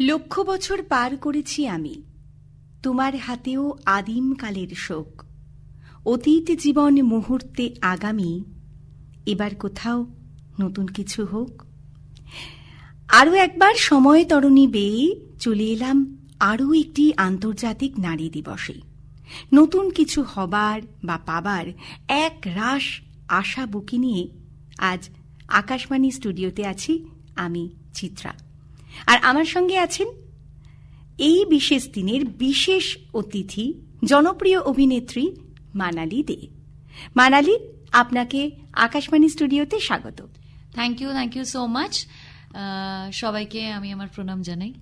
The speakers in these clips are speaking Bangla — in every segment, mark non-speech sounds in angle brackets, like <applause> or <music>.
লক্ষ বছর পার করেছি আমি। তোমার হাতেও আদিমকালের শোক। অতীত জীবন মুহূর্তে আগামী। এবার কোথাও নতুন কিছু হোক। আরও একবার সময় তরণী বেয়ে চলে এলাম আরও একটি আন্তর্জাতিক নারী দিবসে। নতুন কিছু হবার বা পাবার এক রাস আশা বুকি নিয়ে আজ আকাশবাণী স্টুডিওতে আছি আমি, চিত্রা। আর আমার সঙ্গে আছেন এই বিশেষ দিনের বিশেষ অতিথি জনপ্রিয় অভিনেত্রী মানালি দে। মানালি আপনাকে আকাশবাণী স্টুডিওতে স্বাগত। Thank you thank you so much সবাইকে আমি আমার প্রণাম জানাই।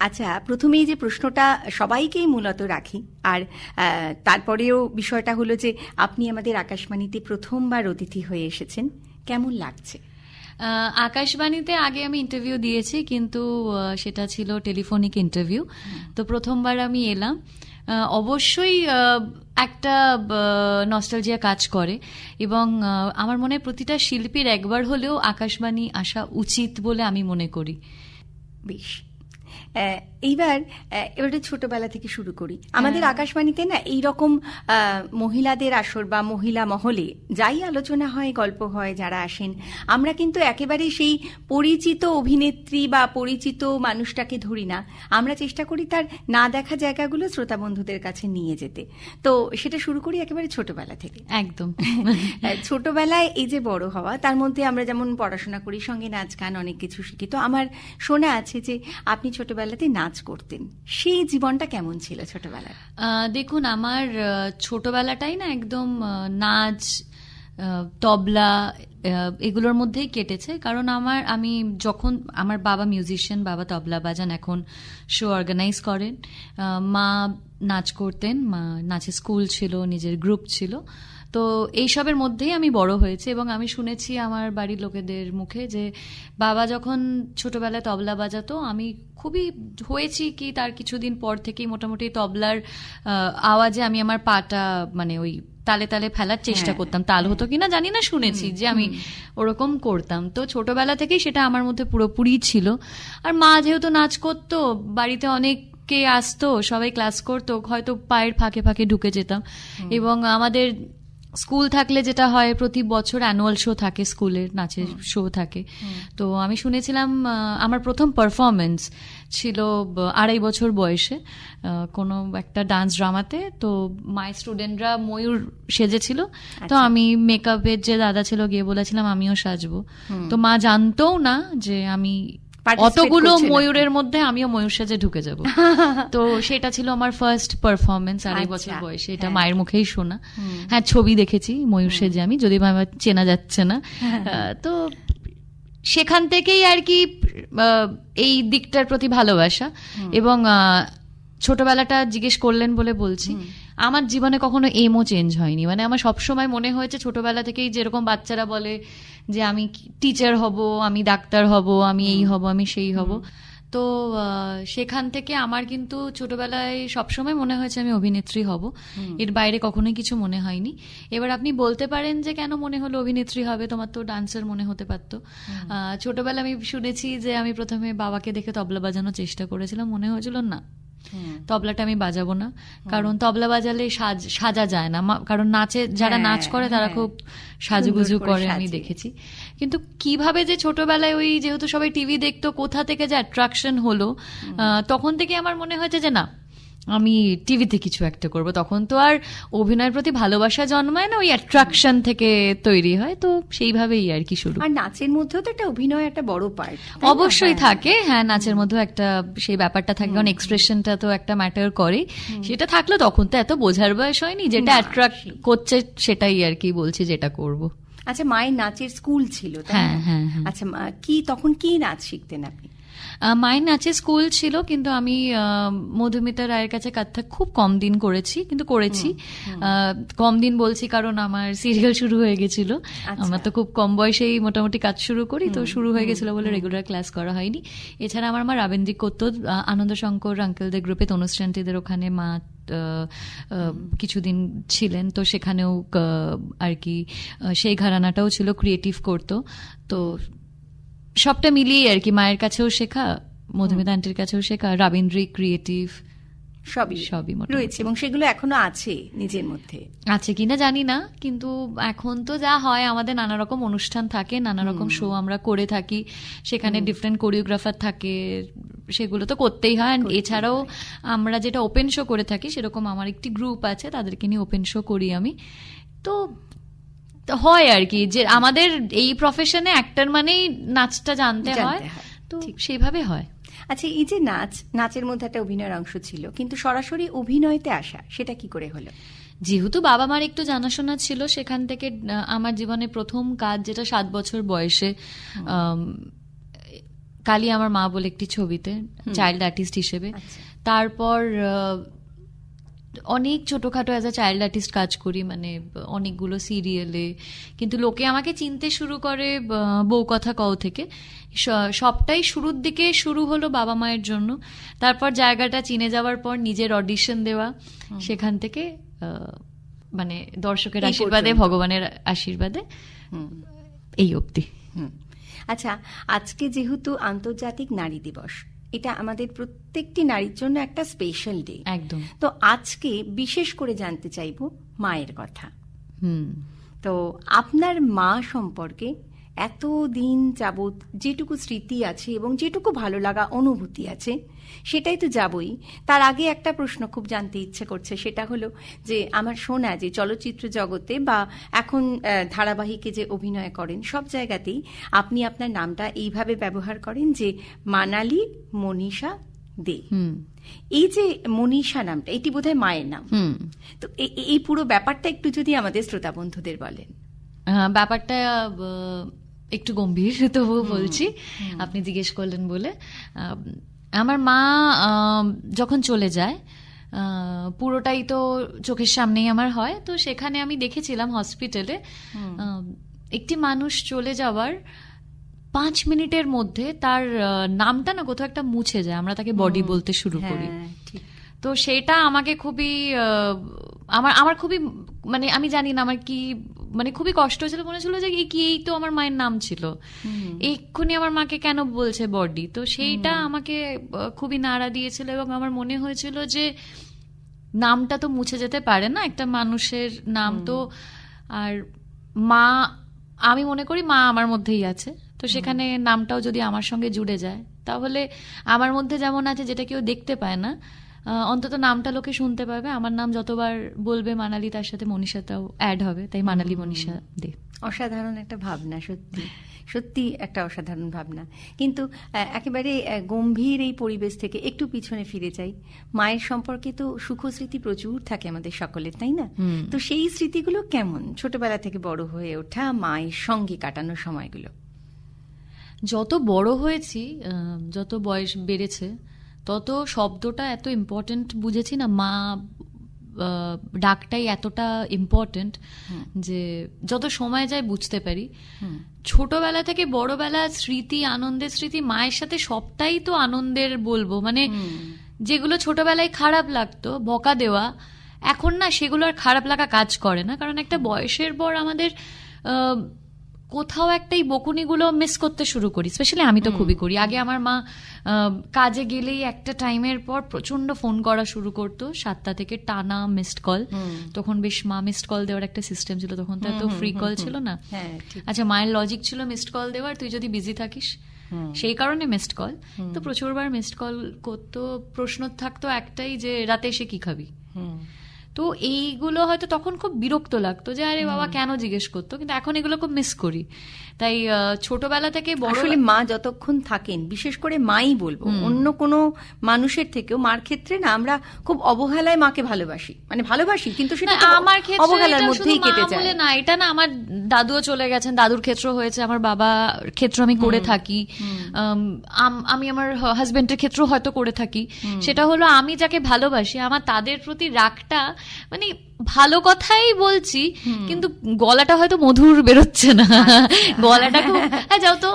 আচ্ছা প্রথমেই যে প্রশ্নটা সবাইকেই মূলত রাখি আর তারপরেও বিষয়টা হলো যে আপনি আমাদের আকাশবাণীতে প্রথমবার অতিথি হয়ে এসেছেন কেমন লাগছে? আকাশবাণীতে আগে আমি ইন্টারভিউ দিয়েছি কিন্তু সেটা ছিল টেলিফোনিক ইন্টারভিউ তো প্রথমবার আমি এলাম। অবশ্যই একটা নস্টালজিয়া কাজ করে। এবং আমার মনে হয় প্রতিটা শিল্পীর একবার হলেও আকাশবাণী আসা উচিত বলে আমি মনে করি। বেশ। এইবার এবার ছোটবেলা থেকে শুরু করি। আমাদের আকাশবাণীতে না এই রকম মহিলাদের আসর বা মহিলা মহলে যাই আলোচনা হয় গল্প হয় যারা আসেন আমরা কিন্তু একেবারে সেই পরিচিত অভিনেত্রী বা পরিচিত মানুষটাকে ধরি না। আমরা চেষ্টা করি তার না দেখা জায়গাগুলো শ্রোতা বন্ধুদের কাছে নিয়ে যেতে। তো সেটা শুরু করি একেবারে ছোটবেলা থেকে। একদম। <laughs> ছোটবেলায় এই যে বড় হওয়া তার মধ্যে আমরা যেমন পড়াশোনা করি সঙ্গে নাচ গান অনেক কিছু শিখি। তো আমার শোনা আছে যে আপনি ছোটবেলাতে নাচ করতেন। সেই জীবনটা কেমন ছিল ছোটবেলায় দেখুন, আমার ছোটবেলাটাই না একদম নাচ তবলা এগুলোর মধ্যেই কেটেছে। কারণ আমার, আমি যখন, আমার বাবা মিউজিশিয়ান বাবা তবলা বাজান এখন শো অর্গানাইজ করেন। মা নাচ করতেন, মা নাচের স্কুল ছিল, নিজের গ্রুপ ছিল। তো এইসবের মধ্যেই আমি বড় হয়েছি এবং আমি শুনেছি আমার বাড়ির লোকেদের মুখে যে বাবা যখন ছোটবেলায় তবলা বাজাতো আমি খুবই হয়েছি কি তার কিছুদিন পর থেকেই মোটামুটি তবলার আওয়াজে আমি আমার পাটা মানে ওই তালে তালে ফেলার চেষ্টা হ্যাঁ, করতাম। তাল হতো কিনা জানি না শুনেছি যে আমি ওরকম করতাম। তো ছোটবেলা থেকেই সেটা আমার মধ্যে পুরোপুরি ছিল। আর মা যেহেতু নাচ করতো বাড়িতে অনেক কে আসতো সবাই ক্লাস করতো হয়তো পায়ের ফাঁকে ফাঁকে ঢুকে যেতাম। এবং আমাদের স্কুল থাকলে যেটা হয় প্রতি বছর অ্যানুয়াল শো থাকে স্কুলের নাচের শো থাকে। তো আমি শুনেছিলাম আমার প্রথম পারফরমেন্স ছিল আড়াই বছর বয়সে কোনো একটা ডান্স ড্রামাতে তো মাই স্টুডেন্টরা ময়ূর সেজেছিল। তো আমি মেকআপের যে দাদা ছিল গিয়ে বলেছিলাম আমিও সাজবো। তো মা জানতোও না যে আমি অতগুলো ময়ূরের মধ্যে আমিও ময়ূর সাজে ঢুকে যাব। <laughs> তো সেটা ছিল আমার ফার্স্ট পারফরমেন্স আড়াই আচ্ছা, বছর বয়সে। এটা হ্যাঁ। মায়ের মুখেই শোনা। হ্যাঁ ছবি দেখেছি ময়ূর সেজে। আমি যদি আমার চেনা যাচ্ছে না। হ্যাঁ। তো সেখান থেকেই আর কি এই দিকটার প্রতি ভালোবাসা। এবং আহ, ছোটবেলাটা জিজ্ঞেস করলেন বলে বলছি। আমার জীবনে কখনো এমও চেঞ্জ হয়নি। মানে আমার সবসময় মনে হয়েছে ছোটবেলা থেকেই যেরকম বাচ্চারা বলে যে আমি টিচার হব আমি ডাক্তার হব আমি এই হব আমি সেই হব। তো সেখান থেকে আমার কিন্তু ছোটবেলায় সবসময় মনে হয়েছে আমি অভিনেত্রী হব। এর বাইরে কখনোই কিছু মনে হয়নি। এবার আপনি বলতে পারেন যে কেন মনে হলো অভিনেত্রী হবে? তোমার তো ডান্সার মনে হতে পারতো। ছোটবেলা আমি শুনেছি যে আমি প্রথমে বাবাকে দেখে তবলা বাজানোর চেষ্টা করেছিলাম। মনে হয়েছিল না। তবলাটা আমি বাজাবো না। কারণ তবলা বাজালে সাজ সাজা যায় না। কারণ নাচে যারা হ্যাঁ, নাচ করে তারা হ্যাঁ। খুব সাজুগুজু করে আমি দেখেছি। কিন্তু কীভাবে যে ছোটবেলায় ওই যেহেতু সবাই টিভি দেখতো কোথা থেকে যে অ্যাট্রাকশন হলো আহ, তখন থেকে আমার মনে হয়েছে যে না আমি টিভিতে কিছু একটা করব তখন তো আর অভিনয়ের প্রতি ভালোবাসা জন্মায় না ওই অ্যাট্রাকশন থেকে তৈরি হয় তো সেইভাবেই আর কি শুরু। আর নাচের মধ্যেও তো একটা অভিনয় একটা বড় পার্ট অবশ্যই থাকে হ্যাঁ নাচের মধ্যে একটা সেই ব্যাপারটা থাকে কারণ এক্সপ্রেশনটা তো একটা ম্যাটার করে সেটা থাকল তখন তো এত বোঝার বয়স হয়নি যেটা অ্যাট্রাক্ট করছে সেটাই আর কি বলছি যেটা করব। আচ্ছা মায়ের নাচের স্কুল ছিল হ্যাঁ, হ্যাঁ, হ্যাঁ। আচ্ছা কি তখন কি নাচ শিখতেন আপনি? মায়ের নাচের স্কুল ছিল কিন্তু আমি মধুমিতা রায়ের কাছে কত্থক খুব কম দিন করেছি কিন্তু করেছি। কম দিন বলছি কারণ আমার সিরিয়াল শুরু হয়ে গেছিল। আমার তো খুব কম বয়সেই মোটামুটি কাজ শুরু করি তো শুরু হয়ে গেছিল বলে রেগুলার ক্লাস করা হয়নি। এছাড়া আমার মা রাবেন্দ্রিক করতো আনন্দ শঙ্কর আঙ্কেলদের গ্রুপে তনুশ্রান্তিদের ওখানে মা কিছুদিন ছিলেন তো সেখানেও আর কি সেই ঘরানাটাও ছিল ক্রিয়েটিভ করতো। তো সবটা মিলিয়ে আর কি মায়ের কাছেও শেখা মধুমিতা আন্টির কাছেও শেখা রাবীন্দ্রিক ক্রিয়েটিভ সবই সবই রয়েছে এবং সেগুলো এখনও আছে নিজের মধ্যে। আছে কিনা জানি না কিন্তু এখন তো যা হয় আমাদের নানা রকম অনুষ্ঠান থাকে নানা রকম শো আমরা করে থাকি সেখানে ডিফারেন্ট কোরিওগ্রাফার থাকে সেগুলো তো করতেই হয়। এছাড়াও আমরা যেটা ওপেন শো করে থাকি সেরকম আমার একটি গ্রুপ আছে তাদেরকে নিয়ে ওপেন শো করি আমি। তো হয় আর কি যে আমাদের এই প্রফেশনে অ্যাক্টর মানেই নাচটা জানতে হয় তো সেইভাবে হয়। আচ্ছা এই যে নাচ নাচের মধ্যে একটা অভিনয়ের অংশ ছিল কিন্তু সরাসরি অভিনয়তে আসা সেটা কি করে হলো? যেহেতু বাবা মার একটু জানাশোনা ছিল সেখান থেকে আমার জীবনে প্রথম কাজ যেটা সাত বছর বয়সে কালী আমার মা বলে একটি ছবিতে চাইল্ড আর্টিস্ট হিসেবে। আচ্ছা। তারপর অনেক ছোটখাটো অ্যাজ আ চাইল্ড আর্টিস্ট কাজ করি মানে অনেকগুলো সিরিয়ালে কিন্তু লোকে আমাকে চিনতে শুরু করে বউ কথা কও থেকে। সবটাই শুরুর দিকে শুরু হলো বাবা মায়ের জন্য। তারপর জায়গাটা চিনে যাওয়ার পর নিজের অডিশন দেওয়া। সেখান থেকে মানে দর্শকের আশীর্বাদে ভগবানের আশীর্বাদে। এই অবধি। আচ্ছা আজকে যেহেতু আন্তর্জাতিক নারী দিবস এটা আমাদের প্রত্যেকটি নারীর জন্য একটা স্পেশাল ডে একদম। তো আজকে বিশেষ করে জানতে চাইব মায়ের কথা। হুম। তো আপনার মা সম্পর্কে এত দিন যাবৎ যেটুকু স্মৃতি আছে এবং যেটুকু ভালো লাগা অনুভূতি আছে সেটাই তো যাবই। তার আগে একটা প্রশ্ন খুব জানতে ইচ্ছে করছে সেটা হলো যে আমার শোনা যে চলচ্চিত্র জগতে বা এখন ধারাবাহিকে যে অভিনয় করেন সব জায়গাতেই আপনি আপনার নামটা এইভাবে ব্যবহার করেন যে মানালি মনীষা দে। হুম। এই যে মনীষা নামটা এটি বোধহয় মায়ের নাম। হুম। তো এই পুরো ব্যাপারটা একটু যদি আমাদের শ্রোতা বন্ধুদের বলেন। ব্যাপারটা একটু গম্ভীর <laughs> তবুও বলছি। আপনি জিজ্ঞেস করলেন বলে। আমার মা যখন চলে যায় পুরোটাই তো চোখের সামনেই আমার হয়। তো সেখানে আমি দেখেছিলাম হসপিটালে একটি মানুষ চলে যাওয়ার পাঁচ মিনিটের মধ্যে তার নামটা না কোথাও একটা মুছে যায়। আমরা তাকে বডি বলতে শুরু করি। হ্যাঁ, ঠিক। তো সেটা আমাকে খুবই আমার আমার খুবই মানে আমি জানি না আমার কি মানে খুবই কষ্ট হয়েছিল মনে ছিল যে এই কি এই তো আমার মায়ের নাম ছিল। এক্ষুনি আমার মাকে কেন বলছে বডি? তো সেইটা আমাকে খুবই নাড়া দিয়েছিল এবং আমার মনে হয়েছিল যে নামটা তো মুছে যেতে পারে না একটা মানুষের নাম তো। আর মা আমি মনে করি মা আমার মধ্যেই আছে। তো সেখানে নামটাও যদি আমার সঙ্গে জুড়ে যায় তাহলে আমার মধ্যে যেমন আছে যেটা কেউ দেখতে পায় না অন্তত নামটা লোকে শুনতে পাবে। আমার নাম যতবার বলবে মানালি তার সাথে মনীষাটাও অ্যাড হবে। তাই মানালি মনীষা দে। অসাধারণ একটা ভাবনা সত্যি। সত্যি একটা অসাধারণ ভাবনা। কিন্তু একেবারে গম্ভীর এই পরিবেশ থেকে একটু পিছনে ফিরে যাই। মায়ের সম্পর্কে তো সুখস্মৃতি প্রচুর থাকে আমাদের সকলের তাই না? তো সেই স্মৃতিগুলো কেমন? ছোটবেলা থেকে বড় হয়ে ওঠা মায়ের সঙ্গে কাটানোর সময়গুলো। যত বড় হয়েছি আহ, যত বয়স বেড়েছে তত শব্দটা এত ইম্পর্টেন্ট বুঝেছি না মা ডাকটাই এতটা ইম্পর্টেন্ট যে যত সময় যায় বুঝতে পারি। ছোটবেলা থেকে বড়বেলা স্মৃতি আনন্দের স্মৃতি মায়ের সাথে সবটাই তো আনন্দের বলব। মানে যেগুলো ছোটবেলায় খারাপ লাগতো বকা দেওয়া এখন না সেগুলো আর খারাপ লাগা কাজ করে না। কারণ একটা বয়সের পর আমাদের কোথাও একটা এই বকুনিগুলো মিস করতে শুরু করি স্পেশালি আমি তো খুবই করি। আগে আমার মা কাজে গেলেই একটা টাইমের পর প্রচণ্ড ফোন করা শুরু করতো। সাতটা থেকে টানা মিসড কল তখন বেশ মা মিসড কল দেওয়ার একটা সিস্টেম ছিল। তখন তো এত ফ্রি কল ছিল না। হ্যাঁ আচ্ছা মায়ের লজিক ছিল মিসড কল দেওয়ার তুই যদি বিজি থাকিস। সেই কারণে মিসড কল তো প্রচুরবার মিসড কল করতো। প্রশ্ন থাকতো একটাই যে রাতে এসে কি খাবি? তো এইগুলো হয়তো তখন খুব বিরক্ত লাগতো যে আরে বাবা কেন জিজ্ঞেস করতো? কিন্তু এখন এগুলো খুব মিস করি। তাই ছোটবেলা থেকে বড় আসলে মা যতক্ষণ থাকেন বিশেষ করে মাই বলব অন্য কোনো মানুষের থেকেও মার ক্ষেত্রে না আমরা খুব অবহেলায় মাকে ভালোবাসি। মানে ভালোবাসি কিন্তু সেটা আমার ক্ষেত্রে অবহেলার মধ্যেই কেটে যায়। না এটা না আমার দাদুও চলে গেছেন দাদুর ক্ষেত্র হয়েছে আমার বাবা ক্ষেত্র আমি করে থাকি। আমি আমার হাজবেন্ডের ক্ষেত্র হয়তো করে থাকি। সেটা হলো আমি যাকে ভালোবাসি আমার তাদের প্রতি রাগটা মানে ভালো কথাই বলছি কিন্তু গলাটা হয়তো মধুর বেরোচ্ছে না। গলাটা খুব হ্যাঁ যাও তো।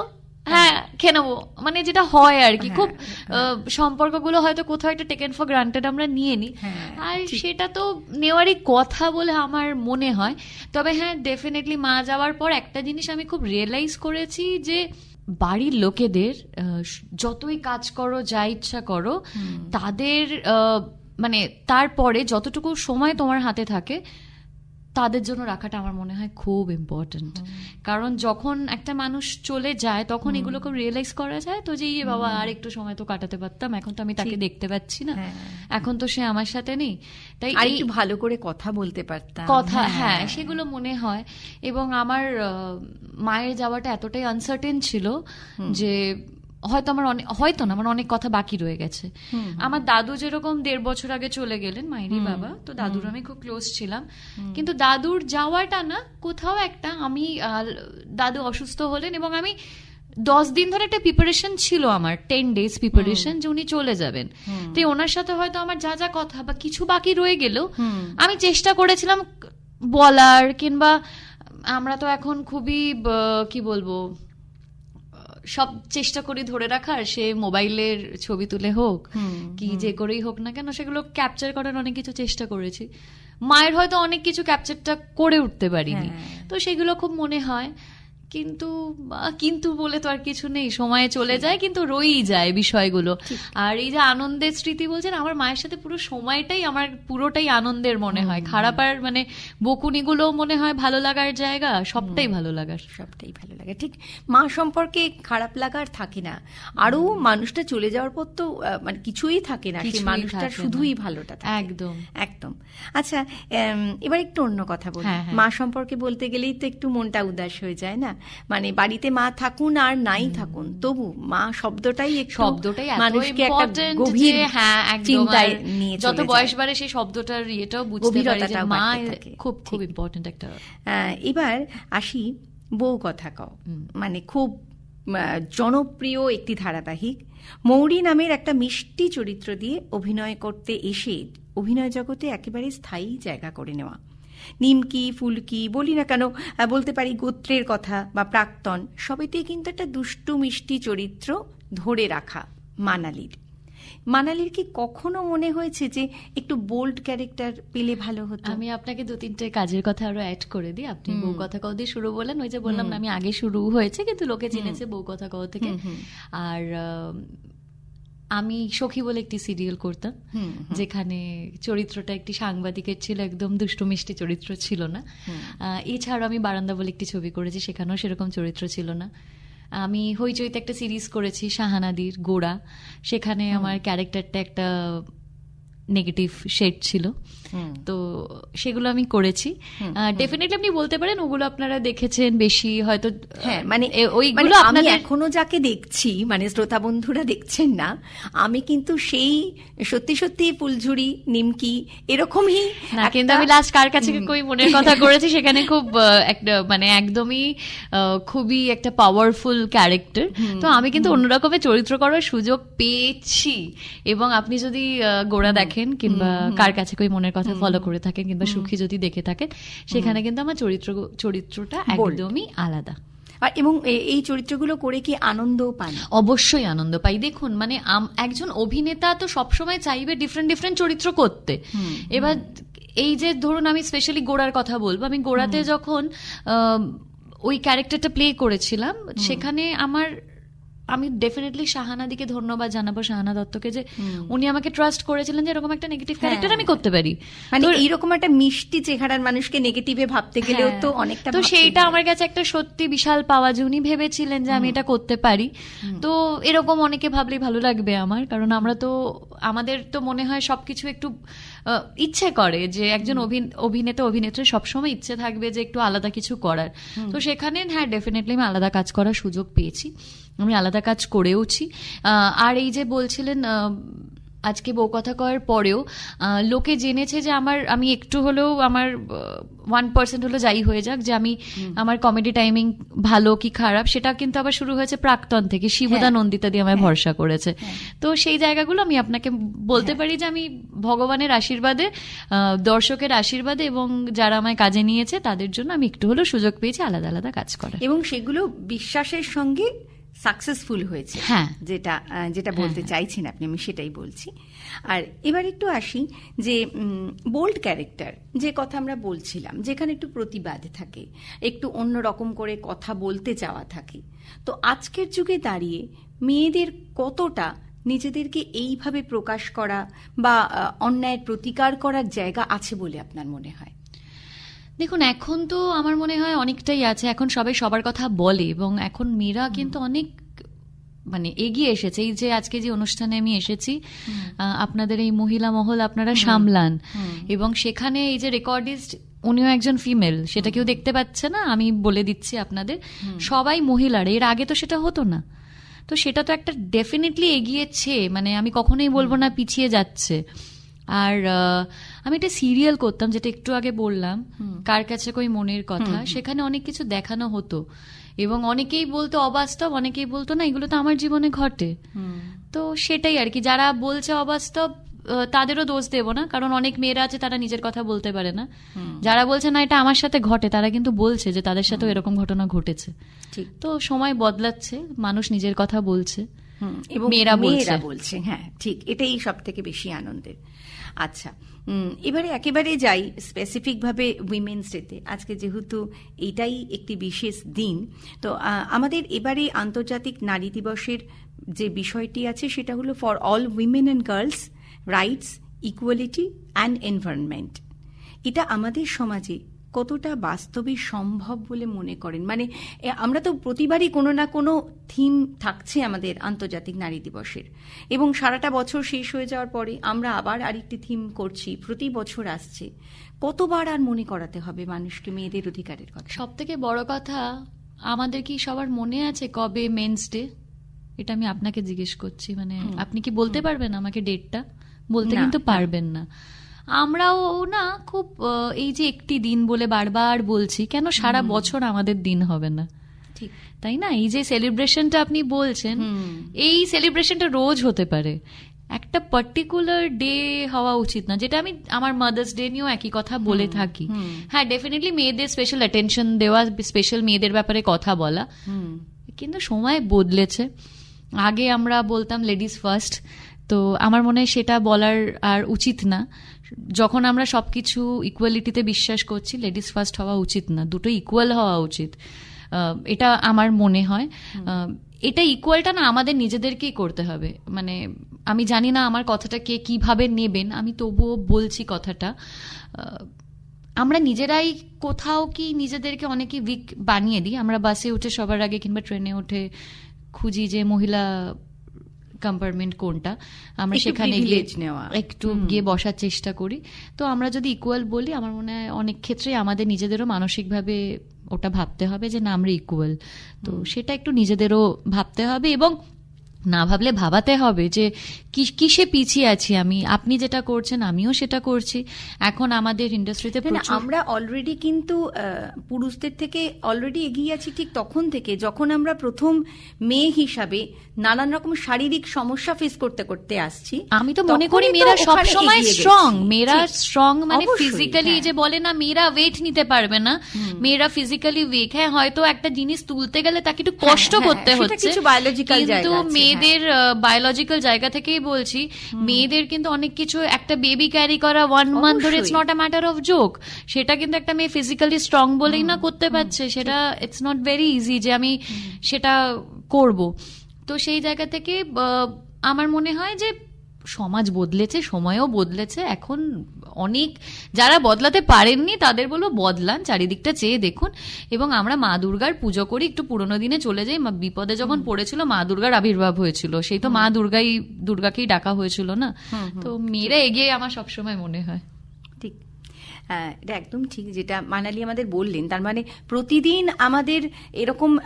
হ্যাঁ খেয়ে নেব মানে যেটা হয় আর কি খুব আহ, সম্পর্কগুলো হয়তো কোথাও একটা টেকেন ফর গ্রান্টেড আমরা নিয়ে নিই হ্যাঁ, আর সেটা তো নেওয়ারই কথা বলে আমার মনে হয়। তবে হ্যাঁ ডেফিনেটলি মা যাওয়ার পর একটা জিনিস আমি খুব রিয়েলাইজ করেছি যে বাড়ির লোকেদের আহ, যতই কাজ করো যা ইচ্ছা করো তাদের আহ, মানে তারপরে যতটুকু সময় তোমার হাতে থাকে তাদের জন্য রাখাটা আমার মনে হয় খুব ইম্পর্ট্যান্ট কারণ যখন একটা মানুষ চলে যায় তখন এগুলোকে রিয়েলাইজ করা যায় তো যে ইয়ে বাবা আর একটু সময় তো কাটাতে পারতাম এখন তো আমি তাকে দেখতে পাচ্ছি না। হ্যাঁ। এখন তো সে আমার সাথে নেই। তাই আর একটু ভালো করে কথা বলতে পারতাম। কথা হ্যাঁ। সেগুলো মনে হয়। এবং আমার মায়ের যাওয়াটা এতটাই আনসার্টেন ছিল যে হয়তো আমার অনেক হয়তো না আমার অনেক কথা বাকি রয়ে গেছে। আমার দাদু যেরকম দেড় বছর আগে চলে গেলেন মায়েরই বাবা তো দাদুর আমি খুব ক্লোজ ছিলাম। কিন্তু দাদুর যাওয়াটা না কোথাও একটা আমি দাদু অসুস্থ হলেন এবং আমি দশ দিন ধরে একটা প্রিপারেশন ছিল আমার টেন ডেজ প্রিপারেশন যে উনি চলে যাবেন। তো ওনার সাথে হয়তো আমার যা যা কথা বা কিছু বাকি রয়ে গেলেও আমি চেষ্টা করেছিলাম বলার কিংবা আমরা তো এখন খুবই কি বলব সব চেষ্টা করি ধরে রাখার সে মোবাইলের ছবি তুলে হোক কি যে করেই হোক না কেন সেগুলো ক্যাপচার করার অনেক কিছু চেষ্টা করেছি। মায়ের হয়তো অনেক কিছু ক্যাপচারটা করে উঠতে পারিনি। হ্যাঁ। তো সেগুলো খুব মনে হয়। কিন্তু কিন্তু বলে তো আর কিছু নেই। সময়ে চলে যায় কিন্তু রয়েই যায় বিষয়গুলো। আর এই যে আনন্দের স্মৃতি বলছেন আমার মায়ের সাথে পুরো সময়টাই আমার পুরোটাই আনন্দের মনে হয়। খারাপ আর মানে বকুনিগুলো মনে হয় ভালো লাগার জায়গা সবটাই ভালো লাগার। সবটাই ভালো লাগে। ঠিক মা সম্পর্কে খারাপ লাগার থাকে না। আরও মানুষটা চলে যাওয়ার পর তো মানে কিছুই থাকে না। সেই মানুষটার শুধুই ভালোটা থাকে। একদম। একদম। আচ্ছা এবার একটু অন্য কথা বলি। হ্যাঁ, হ্যাঁ। মা সম্পর্কে বলতে গেলেই তো একটু মনটা উদাস হয়ে যায় না? মানে বাড়িতে মা থাকুন আর নাই থাকুন। তবু মা শব্দটাই শব্দটাই মানুষকে একটা গভীর হ্যাঁ চিন্তায় নিয়ে যত বয়স বাড়ে সেই শব্দটার ইয়েটাও বুঝতে পারি যে মা খুব খুব ইম্পর্টেন্ট একটা এবার আসি বউ কথা কও। মানে খুব জনপ্রিয় একটি ধারাবাহিক। মৌরি নামের একটা মিষ্টি চরিত্র দিয়ে অভিনয় করতে এসে অভিনয় জগতে একেবারে স্থায়ী জায়গা করে নেওয়া। নিমকি ফুলকি বলি না কেন বলতে পারি গোত্রের কথা বা প্রাক্তন সবেতেই কিন্তু একটা দুষ্টু মিষ্টি চরিত্র ধরে রাখা মানালির। মানালির কি কখনো মনে হয়েছে যে একটু বোল্ড ক্যারেক্টার পেলে ভালো হতো? আমি আপনাকে দু তিনটে কাজের কথা আরও অ্যাড করে দিই। আপনি বউ কথা কও দিয়ে শুরু বলেন ওই যে বললাম না আমি আগে শুরু হয়েছে কিন্তু লোকে চিনেছে বউ কথা কও থেকে। আর আমি সখী বলে একটি সিরিয়াল করতাম যেখানে চরিত্রটা একটি সাংবাদিকের ছিল একদম দুষ্টু মিষ্টি চরিত্র ছিল না। এছাড়াও আমি বারান্দা বলে একটি ছবি করেছি সেখানেও সেরকম চরিত্র ছিল না। আমি হইচইতে একটা সিরিজ করেছি শাহানাদির গোড়া। সেখানে আমার ক্যারেক্টারটা একটা নেগেটিভ শেড ছিল। তো সেগুলো আমি করেছি। ডেফিনেটলি আপনি বলতে পারেন ওগুলো আপনারা দেখেছেন বেশি হয়তো হ্যাঁ মানে ওইগুলো মানে আমি আপনাদের এখনও যাকে দেখছি মানে শ্রোতা বন্ধুরা দেখছেন না আমি কিন্তু সেই সত্যি সত্যি ফুলঝুরি নিমকি এরকমই না কিন্তু আমি লাস্ট কার কাছে কই মনের কথা করেছি সেখানে খুব একটা মানে একদমই খুবই একটা পাওয়ারফুল ক্যারেক্টার তো আমি কিন্তু অন্যরকমের চরিত্র করার সুযোগ পেয়েছি। এবং আপনি যদি গোড়া দেখেন কিংবা কার কাছে কই মনের কথা ফলো করে থাকেন কিংবা সুখী যদি দেখে থাকেন সেখানে কিন্তু আমার চরিত্র চরিত্রটা একদমই আলাদা। আর এবং এই চরিত্রগুলো করে কি আনন্দ পান? অবশ্যই আনন্দ পাই। দেখুন মানে আম- একজন অভিনেতা তো সবসময় চাইবে ডিফারেন্ট ডিফারেন্ট চরিত্র করতে। এবার এই যে ধরুন আমি স্পেশালি গোড়ার কথা বলব আমি গোড়াতে যখন ওই ক্যারেক্টারটা প্লে করেছিলাম সেখানে আমার আমি ডেফিনেটলি শাহানাদিকে ধন্যবাদ জানাব শাহানা দত্তকে যে উনি আমাকে ট্রাস্ট করেছিলেন যে এরকম একটা নেগেটিভ ক্যারেক্টার আমি করতে পারি। মানে এরকম একটা মিষ্টি চেহারার মানুষকে নেগেটিভে ভাবতে গেলেও তো অনেকটা তো সেইটা আমার কাছে একটা সত্যি বিশাল পাওয়া যে উনি ভেবেছিলেন যে আমি এটা করতে পারি। তো এরকম অনেকে ভাবলেই ভালো লাগবে আমার কারণ আমরা তো আমাদের তো মনে হয় সবকিছু একটু ইচ্ছে করে যে একজন অভি- অভিনেতা অভিনেত্রী সবসময় ইচ্ছে থাকবে যে একটু আলাদা কিছু করার। তো সেখানে হ্যাঁ ডেফিনেটলি আমি আলাদা কাজ করার সুযোগ পেয়েছি। আমি আলাদা কাজ করেওছি। আর এই যে বলছিলেন আজকে বউ কথা করার পরেও লোকে জেনেছে যে আমার আমি একটু হলেও আমার ওয়ান পার্সেন্ট হলো যাই হয়ে যাক যে আমি আমার কমেডি টাইমিং ভালো কি খারাপ সেটা কিন্তু আবার শুরু হয়েছে প্রাক্তন থেকে। শিবুদা নন্দিতা দিয়ে আমায় ভরসা করেছে। তো সেই জায়গাগুলো আমি আপনাকে বলতে পারি যে আমি ভগবানের আশীর্বাদে দর্শকের আশীর্বাদে এবং যারা আমায় কাজে নিয়েছে তাদের জন্য আমি একটু হলেও সুযোগ পেয়েছি আলাদা আলাদা কাজ করার। এবং সেগুলো বিশ্বাসের সঙ্গে সাকসেসফুল হয়েছে হ্যাঁ। যেটা যেটা বলতে হ্যাঁ। চাইছেন আপনি আমি সেটাই বলছি আর এবার একটু আসি যে বোল্ড ক্যারেক্টার যে কথা আমরা বলছিলাম যেখানে একটু প্রতিবাদ থাকে একটু অন্য রকম করে কথা বলতে চাওয়া থাকে তো আজকের যুগে দাঁড়িয়ে মেয়েদের কতটা নিজেদেরকে এইভাবে প্রকাশ করা বা অন্যায়ের প্রতিকার করার জায়গা আছে বলে আপনার মনে হয় দেখুন এখন তো আমার মনে হয় অনেকটাই আছে। এখন সবাই সবার কথা বলে এবং এখন মেয়েরা কিন্তু অনেক মানে এগিয়ে এসেছে। এই যে আজকে যে অনুষ্ঠানে আমি এসেছি আপনাদের এই মহিলা মহল আপনারা সামলান। এবং সেখানে এই যে রেকর্ডিস্ট উনিও একজন ফিমেল সেটা কেউ দেখতে পাচ্ছে না আমি বলে দিচ্ছি আপনাদের। সবাই মহিলার এর আগে তো সেটা হতো না। তো সেটা তো একটা ডেফিনেটলি এগিয়েছে মানে আমি কখনোই বলব না পিছিয়ে যাচ্ছে। আর আমি একটা সিরিয়াল করতাম যেটা একটু আগে বললাম কার কাছে কই মনের কথা। সেখানে অনেক কিছু দেখানো হতো। এবং অনেকেই বলতো অবাস্তব অনেকেই বলতো না এগুলো তো আমার জীবনে ঘটে। তো সেটাই আর কি। যারা বলছে অবাস্তব তাদেরও দোষ দেব না কারণ অনেক মেয়েরা আছে তারা নিজের কথা বলতে পারে না। যারা বলছে না এটা আমার সাথে ঘটে তারা কিন্তু বলছে যে তাদের সাথেও এরকম ঘটনা ঘটেছে। তো সময় বদলাচ্ছে মানুষ নিজের কথা বলছে। এবং মেয়েরা বলছে। মেয়েরা বলছে হ্যাঁ ঠিক এটাই সব থেকে বেশি আনন্দের। আচ্ছা এবারে একেবারে যাই স্পেসিফিকভাবে উইমেন্স ডেতে আজকে যেহেতু এটাই একটি বিশেষ দিন তো আমাদের এবারে আন্তর্জাতিক নারী দিবসের যে বিষয়টি আছে সেটা হলো for all women and girls rights equality and environment এটা আমাদের সমাজে কতটা বাস্তবে সম্ভব বলে মনে করেন? মানে আমরা তো প্রতিবারই কোনো না কোনো থিম থাকছে আমাদের আন্তর্জাতিক নারী দিবসের। এবং সারাটা বছর শেষ হয়ে যাওয়ার পরে আমরা আবার আরেকটি থিম করছি প্রতি বছর আসছে। কতবার আর মনে করাতে হবে মানুষকে মেয়েদের অধিকারের কথা? সব থেকে বড় কথা আমাদের কি সবার মনে আছে কবে মেন্স ডে? এটা আমি আপনাকে জিজ্ঞেস করছি মানে আপনি কি বলতে পারবেন আমাকে ডেটটা? বলতে কিন্তু পারবেন না। আমরাও না খুব এই যে একটি দিন বলে বারবার বলছি কেন সারা বছর আমাদের দিন হবে না? ঠিক। তাই না? এই যে সেলিব্রেশনটা আপনি বলছেন এই সেলিব্রেশনটা রোজ হতে পারে। একটা পার্টিকুলার ডে হওয়া উচিত না যেটা আমি আমার মাদার্স ডে নিয়েও একই কথা বলে থাকি। হ্যাঁ ডেফিনেটলি মেয়েদের স্পেশাল অ্যাটেনশন দেওয়া স্পেশাল মেয়েদের ব্যাপারে কথা বলা। কিন্তু সময় বদলেছে। আগে আমরা বলতাম লেডিস ফার্স্ট তো আমার মনে হয় সেটা বলার আর উচিত না। যখন আমরা সব কিছু ইকুয়ালিটিতে বিশ্বাস করছি লেডিস ফার্স্ট হওয়া উচিত না দুটো ইকুয়াল হওয়া উচিত। এটা আমার মনে হয়। এটা ইকুয়ালটা না আমাদের নিজেদেরকেই করতে হবে। মানে আমি জানি না আমার কথাটা কে কীভাবে নেবেন আমি তবুও বলছি কথাটা। আমরা নিজেরাই কোথাও কি নিজেদেরকে অনেকে উইক বানিয়ে দিই। আমরা বাসে উঠে সবার আগে কিংবা ট্রেনে উঠে খুঁজি যে মহিলা কম্পার্টমেন্ট কোনটা আমরা সেখানে গিয়ে। একটু গিয়ে বসার চেষ্টা করি। তো আমরা যদি ইকুয়াল বলি আমার মনে হয় অনেক ক্ষেত্রে আমাদের নিজেদেরও মানসিকভাবে ওটা ভাবতে হবে যে না আমরা ইকুয়াল তো সেটা একটু নিজেদেরও ভাবতে হবে এবং না ভাবলে ভাবাতে হবে যে কিসে পিছিয়ে আছি আমি? আপনি যেটা করছেন আমিও সেটা করছি। এখন আমাদের ইন্ডাস্ট্রিতে আমরা অলরেডি কিন্তু পুরুষদের থেকে অলরেডি এগিয়ে আছি ঠিক তখন থেকে যখন আমরা প্রথম মেয়ে হিসাবে নানান রকম শারীরিক সমস্যা ফেস করতে করতে আসছি আমি তো মনে করি মেয়েরা সব সময় স্ট্রং মেয়েরা স্ট্রং মানে ফিজিক্যালি হ্যাঁ। যে বলে না মেয়েরা ওয়েট নিতে পারবে না। মেয়েরা ফিজিক্যালি উইক হ্যাঁ হয়তো একটা জিনিস তুলতে গেলে তাকে একটু কষ্ট হ্যাঁ, করতে হচ্ছে। কিন্তু হ্যাঁ। মেয়েদের বায়োলজিক্যাল জায়গা থেকেই বলছি মেয়েদের কিন্তু অনেক কিছু একটা বেবি ক্যারি করা ওয়ান মান্থ ধরে it's not a matter of joke সেটা কিন্তু একটা মেয়ে ফিজিক্যালি স্ট্রং বলেই না করতে পারছে সেটা ইটস নট ভেরি ইজি যে আমি সেটা করব। তো সেই জায়গা থেকে আমার মনে হয় যে সমাজ বদলেছে সময়ও বদলেছে। এখন অনেক যারা বদলাতে পারেননি তাদের বলব বদলান চারিদিকটা চেয়ে দেখুন। এবং আমরা মা দুর্গার পুজো করি একটু পুরোনো দিনে চলে যাই। বিপদে যখন পড়েছিল মা দুর্গার আবির্ভাব হয়েছিল। সেই তো মা দুর্গাই দুর্গাকেই ডাকা হয়েছিল না? তো মেয়েরা এগিয়ে আমার সবসময় মনে হয়। ঠিক। হ্যাঁ, এটা একদম ঠিক যেটা মানালি আমাদের বললেন। তার মানে প্রতিদিন আমাদের এরকম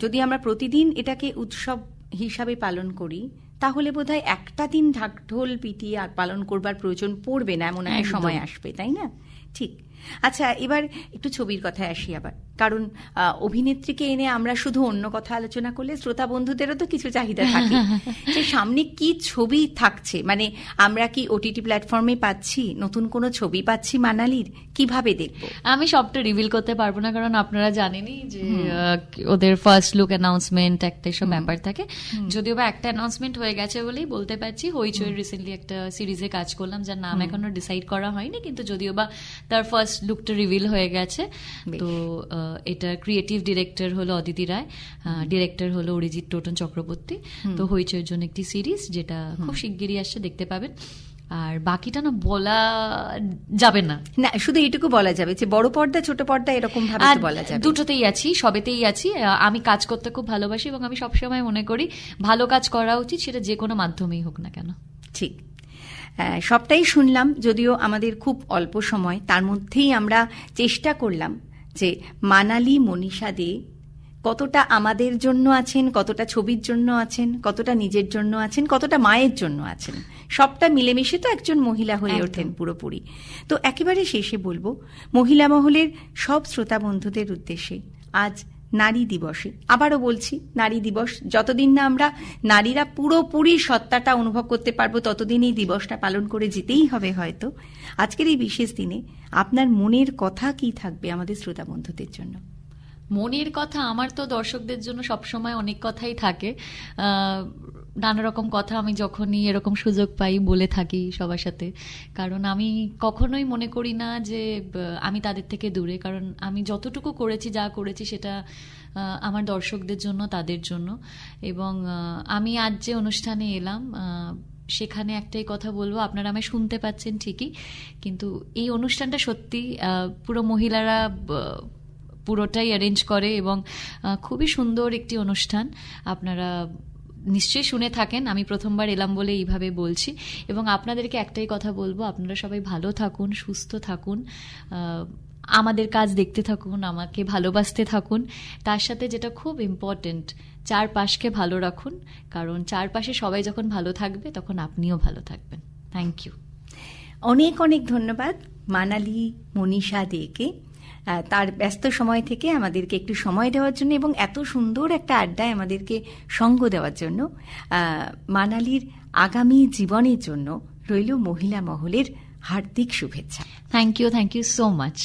যদি আমরা প্রতিদিন এটাকে উৎসব হিসাবে পালন করি তাহলে বোধহয় একটা দিন ঢাকঢোল পিটিয়ে আর পালন করবার প্রয়োজন পড়বে না এমন একটা সময় আসবে তাই না? ঠিক। আচ্ছা এবার একটু ছবির কথায় আসি আবার। কারণ অভিনেত্রীকে এনে আমরা শুধু অন্য কথা আলোচনা করলে শ্রোতা বন্ধুদেরও তো কিছু চাহিদা থাকে। যে সামনে কি ছবি থাকছে? মানে আমরা কি ওটিটি প্ল্যাটফর্মে পাচ্ছি? নতুন কোনো ছবি পাচ্ছি মানালির? কীভাবে দেখব? আমি সবটা রিভিল করতে পারব না কারণ আপনারা জানেনই যে ওদের ফার্স্ট লুক অ্যানাউন্সমেন্ট একটা সব ব্যাপার থাকে। যদিও বা একটা অ্যানাউন্সমেন্ট হয়ে গেছে বলেই বলতে পারছি হইচই রিসেন্টলি একটা সিরিজে কাজ করলাম যার নাম এখনও ডিসাইড করা হয়নি কিন্তু যদিও বা তার ফার্স্ট লুকটা রিভিল হয়ে গেছে। তো এটা ক্রিয়েটিভ ডিরেক্টর হলো অদিতি রায় ডিরেক্টর হলো অরিজিৎ টোটন চক্রবর্তী। তো হইচইয়ের জন্য একটি সিরিজ যেটা খুব শিগগিরই আসছে দেখতে পাবেন। আর বাকিটা না বলা যাবে না। না শুধু এটুকু বলা যাবে যে বড় পর্দা ছোট পর্দা এরকম ভাবে বলা যাবে। দুটোতেই আছি সবেতেই আছি। আমি কাজ করতে খুব ভালোবাসি এবং আমি সবসময় মনে করি ভালো কাজ করা উচিত সেটা যে কোনো মাধ্যমেই হোক না কেন। ঠিক। সবটাই শুনলাম যদিও আমাদের খুব অল্প সময়। তার মধ্যেই আমরা চেষ্টা করলাম যে মানালি মনীষা দে কতটা আমাদের জন্য আছেন কতটা ছবির জন্য আছেন কতটা নিজের জন্য আছেন কতটা মায়ের জন্য আছেন। সবটা মিলেমিশে তো একজন মহিলা হয়ে। ওঠেন পুরোপুরি। তো একেবারে শেষে বলব মহিলা মহলের সব শ্রোতা বন্ধুদের উদ্দেশ্যে আজ নারী দিবসে। আবারও বলছি, নারী দিবস। যতদিন না আমরা নারীরা পুরোপুরি সত্তাটা অনুভব করতে পারব, ততদিন এই দিবসটা পালন করে যেতেই হবে হয়তো। আজকের এই বিশেষ দিনে আপনার মনের কথা কি থাকবে আমাদের শ্রোতা বন্ধুদের জন্য? মনের কথা আমার তো দর্শকদের জন্য সবসময় অনেক কথাই থাকে। নানা রকম কথা আমি যখনই এরকম সুযোগ পাই বলে থাকি সবার সাথে। কারণ আমি কখনোই মনে করি না যে আমি তাদের থেকে দূরে। কারণ আমি যতটুকু করেছি, যা করেছি সেটা আমার দর্শকদের জন্য, তাদের জন্য। এবং আমি আজ যে অনুষ্ঠানে এলাম সেখানে একটাই কথা বলব, আপনারা আমায় শুনতে পাচ্ছেন ঠিকই। কিন্তু এই অনুষ্ঠানটা সত্যি পুরো মহিলারা পুরোটাই অ্যারেঞ্জ করে এবং খুবই সুন্দর একটি অনুষ্ঠান। আপনারা নিশ্চয়ই শুনে থাকেন, আমি প্রথমবার এলাম বলে এইভাবে বলছি। এবং আপনাদেরকে একটাই কথা বলব, আপনারা সবাই ভালো থাকুন, সুস্থ থাকুন আমাদের কাজ দেখতে থাকুন, আমাকে ভালোবাসতে থাকুন। তার সাথে যেটা খুব ইম্পর্টেন্ট চারপাশকে ভালো রাখুন, কারণ চারপাশে সবাই যখন ভালো থাকবে, তখন আপনিও ভালো থাকবেন। থ্যাংক ইউ অনেক অনেক ধন্যবাদ, মানালি মনীষা দেকে। তার ব্যস্ত সময় থেকে আমাদেরকে একটু সময় দেওয়ার জন্য এবং এত সুন্দর একটা আড্ডায় আমাদেরকে সঙ্গ দেওয়ার জন্য মানালির আগামী জীবনের জন্য রইল মহিলা মহলের হার্দিক শুভেচ্ছা। Thank you thank you so much